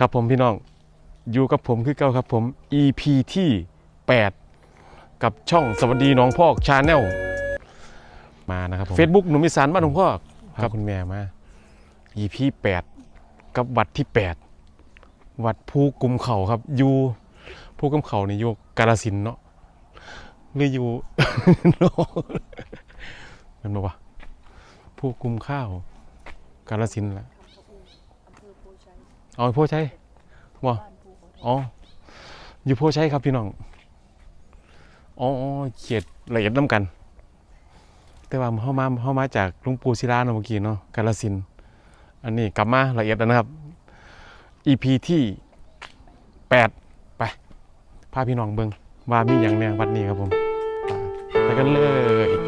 ครับผมพี่น้องอยู่กับผมคือเก่าครับผม EP ที่ 8 กับช่องสวัสดีน้องพอกชาแนลมานะครับผม Facebook หนุ่มอีสานบ้านหลวงพ่อครับคุณแม่มา EP 8 กับวัดที่ 8 วัดภูกุมเขาครับอยู่ภูกุมเขานี่อยู่กาลสินธุ์เนาะหรืออยู่มันบอกว่าภูกุมข้าวกาลสินธุ์ละ เอาโพชัยว่าอ๋ออยู่โพชัยครับพี่น้องอ๋อเขียดละเอียดน้ำกัน แต่ว่าเข้ามาเข้ามาจากลุงปูศิลาเนาะเมื่อกี้เนาะกาลสิน อันนี้กลับมาละเอียดนะครับ EP ที่ 8 ไปพาพี่น้องเบิงว่ามีอย่างแนววัดนี้ครับผมไปกันเลย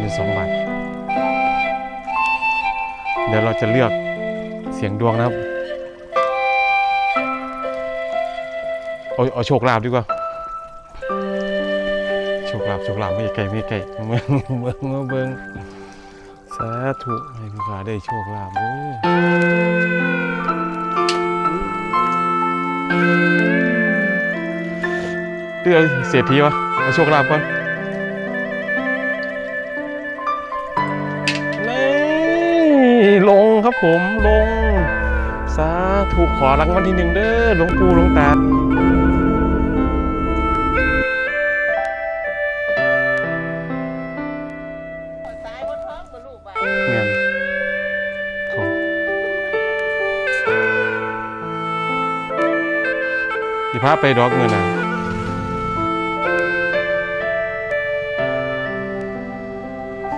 หรียญอสองบเดี๋ยวเราจะเลือกเสียงดวงนะครับเอาเอาโชคลาภดีกว่าโชคลาภโชคลาภไม่ไกลไม่ไกลเมืองเมืองเมืองสาธุให้ผู้ขาได้โชคลาภเด้อเดือเศรษฐีวะเอาโชคลาภก่อน ผมลง สาธุขอรางวัลที่หนึ่งเด้อหลวงปู่หลวงตาตายบนท้องบ่ลูกบ่าแม่นเขาสิพาไปดอกเงินนะ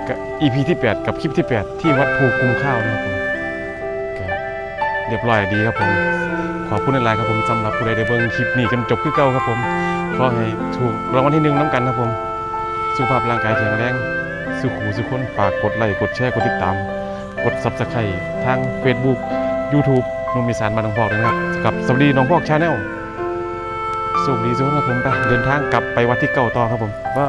กับ EP ที่ 8 กับคลิปที่ 8 ที่วัดภูกุมข้าวนะครับผม รียบร้อยดีครับผม ขอบคุณหลายๆครับผมสำหรับผู้ใดได้เบิ่งคลิปนี้กันจบคือเก่าครับผมขอให้ถูกรางวัลที่หนึ่งน้ำกันครับผม สุขภาพร่างกายแข็งแรง สุขหูสุขคนฝากกดไลค์กดแชร์กดติดตาม กด Subscribe ทาง Facebook YouTube นุ่มอีสานมาน้องพอกด้วยนะครับกับสวัสดีน้องพอกชาแนลสุขดีสุขครับผมไปเดินทางกลับไปวัดที่เก่าต่อครับผมว้า